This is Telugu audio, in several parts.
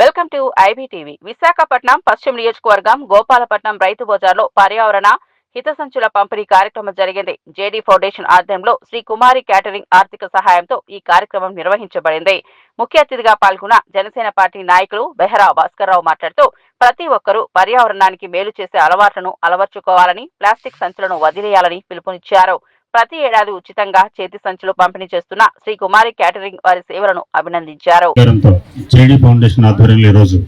Welcome to IBTV. విశాఖపట్నం పశ్చిమ నియోజకవర్గం గోపాలపట్నం రైతు బజార్లో పర్యావరణ హితసంచుల పంపిణీ కార్యక్రమం జరిగింది. జేడీ ఫౌండేషన్ ఆధ్వర్యంలో శ్రీ కుమారి క్యాటరింగ్ ఆర్థిక సహాయంతో ఈ కార్యక్రమం నిర్వహించబడింది. ముఖ్య అతిథిగా పాల్గొన్న జనసేన పార్టీ నాయకులు బెహరా భాస్కర్రావు మాట్లాడుతూ ప్రతి ఒక్కరూ పర్యావరణానికి మేలు చేసే అలవాట్లను అలవర్చుకోవాలని ప్లాస్టిక్ సంచులను వదిలేయాలని పిలుపునిచ్చారు. ప్రతి ఏడాది ఉచితంగా చేతి సంచులు పంపిణీ చేస్తున్న శ్రీ కుమారి క్యాటరింగ్ వారి సేవలను అభినందించారు. జేడీ ఫౌండేషన్ ఆధ్వర్యంలో ఈరోజు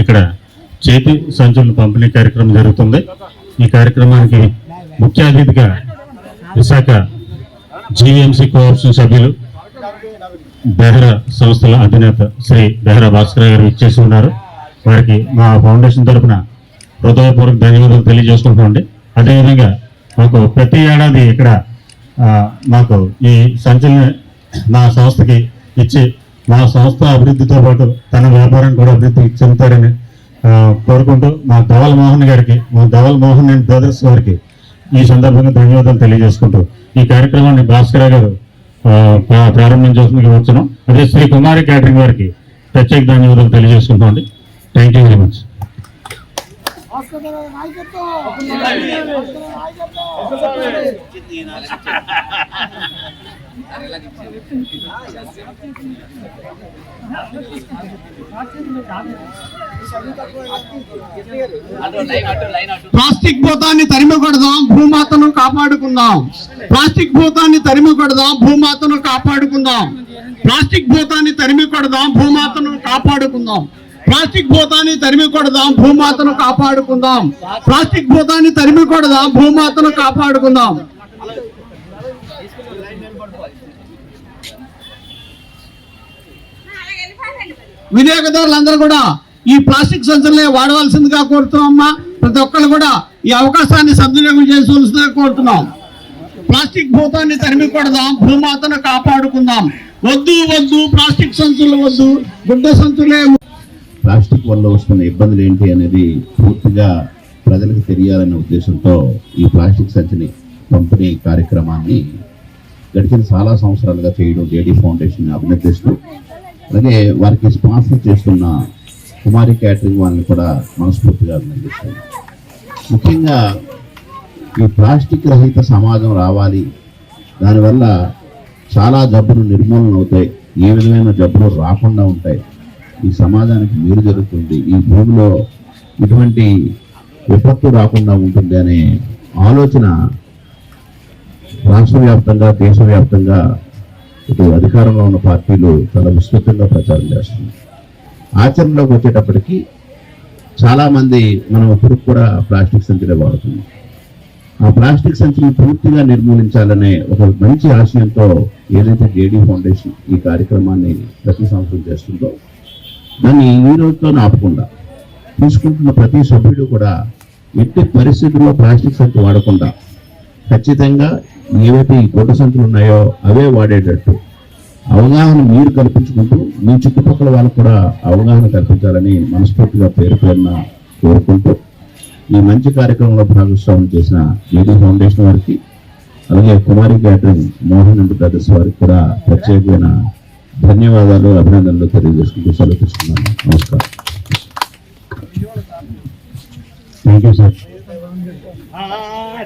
ఇక్కడ చేతి సంచులను పంపిణీ కార్యక్రమం జరుగుతుంది. ఈ కార్యక్రమానికి ముఖ్య అతిథిగా విశాఖ జీఎంసీ కోఆపరేషన్ సభ్యులు బెహ్రా సంస్థల అధినేత శ్రీ బెహ్రా భాస్కర్ గారు ఇచ్చేసి ఉన్నారు. వారికి మా ఫౌండేషన్ తరపున హృదయపూర్వక ధన్యవాదాలు తెలియజేసుకుంటామండి అదేవిధంగా మాకు ప్రతి ఏడాది ఇక్కడ నాకు ఈ సంచుల్ని మా సంస్థకి ఇచ్చి మా సంస్థ అభివృద్ధితో పాటు తన వ్యాపారం కూడా అభివృద్ధి చెందుతారని కోరుకుంటూ మా ధవల్ మోహన్ గారికి మా ధవల్ మోహన్ అండ్ బ్రదర్స్ గారికి ఈ సందర్భంగా ధన్యవాదాలు తెలియజేసుకుంటూ ఈ కార్యక్రమాన్ని భాస్కర్ గారు ప్రారంభం ప్రా- వచ్చాను. అదే శ్రీ కుమారి క్యాటరింగ్ వారికి ప్రత్యేక ధన్యవాదాలు తెలియజేసుకుంటామండి thank you very much plastic భూతాన్ని తరిమి కొడదాం భూమాతను కాపాడుకుందాం. ప్లాస్టిక్ భూతాన్ని తరిమి కొడదాం భూమాతను కాపాడుకుందాం. ప్లాస్టిక్ భూతాన్ని తరిమి కొడదాం భూమాతను కాపాడుకుందాం. ప్లాస్టిక్ భూతాన్ని తరిమి కొడదాం భూమాతను కాపాడుకుందాం. ప్లాస్టిక్ భూతాన్ని తరిమి కొడదాం భూమాతను కాపాడుకుందాం. వినియోగదారులందరూ కూడా ఈ ప్లాస్టిక్ సంచులనే వాడవలసిందిగా కోరుతున్నామమ్మా ప్రతి ఒక్కరు కూడా ఈ అవకాశాన్ని సద్వినియోగం చేసుకోవాల్సిందిగా కోరుతున్నాం. ప్లాస్టిక్ భూతాన్ని తరిమి కొడదాం భూమాతను కాపాడుకుందాం. వద్దు వద్దు ప్లాస్టిక్ సంచులు వద్దు. గుడ్డ సంచులే ప్లాస్టిక్ వల్ల వస్తున్న ఇబ్బందులు ఏంటి అనేది పూర్తిగా ప్రజలకు తెలియాలనే ఉద్దేశంతో ఈ ప్లాస్టిక్ సంచిని పంపిణీ కార్యక్రమాన్ని గడిచిన చాలా సంవత్సరాలుగా చేయడం జేడీ ఫౌండేషన్ అభినందిస్తూ అలాగే వారికి స్పాన్సర్ చేస్తున్న కుమారి క్యాటరింగ్ వాళ్ళని కూడా మనస్ఫూర్తిగా అభినందిస్తాను ముఖ్యంగా ఈ ప్లాస్టిక్ రహిత సమాజం రావాలి. దానివల్ల చాలా జబ్బులు నిర్మూలన అవుతాయి ఏ విధమైన జబ్బులు రాకుండా ఉంటాయి. ఈ సమాజానికి మేలు జరుగుతుంది. ఈ భూమిలో ఇటువంటి విపత్తు రాకుండా ఉంటుంది అనే ఆలోచన రాష్ట్ర వ్యాప్తంగా దేశవ్యాప్తంగా ఇటు అధికారంలో ఉన్న పార్టీలు చాలా విస్తృతంగా ప్రచారం చేస్తున్నాయి. ఆచరణలోకి వచ్చేటప్పటికి చాలామంది మనం ఇప్పుడు కూడా ప్లాస్టిక్ సంచులే వాడుతున్నాం. ఆ ప్లాస్టిక్ సంచులను పూర్తిగా నిర్మూలించాలనే ఒక మంచి ఆశయంతో ఏదైతే జేడీ ఫౌండేషన్ ఈ కార్యక్రమాన్ని ప్రతి సంవత్సరం చేస్తుందో దాన్ని ఈ రోజుతో ఆపకుండా తీసుకుంటున్న ప్రతి సభ్యుడు కూడా ఎట్టి పరిస్థితుల్లో ప్లాస్టిక్ సంచి వాడకుండా ఖచ్చితంగా ఏవైతే ఈ గుడ్డ సంచులు ఉన్నాయో అవే వాడేటట్టు అవగాహన మీరు కల్పించుకుంటూ మీ చుట్టుపక్కల వాళ్ళకు కూడా అవగాహన కల్పించాలని మనస్ఫూర్తిగా పేరు పేరున కోరుకుంటూ ఈ మంచి కార్యక్రమంలో భాగస్వామ్యం చేసిన ఏడీ ఫౌండేషన్ వారికి అలాగే Kumari catering Mohan and brothers వారికి కూడా ప్రత్యేకమైన ధన్యవాదాలు అభినందనలు తెలియజేసుకుంటూ సెలవు తీసుకున్నాను. నమస్కారం. Thank you sir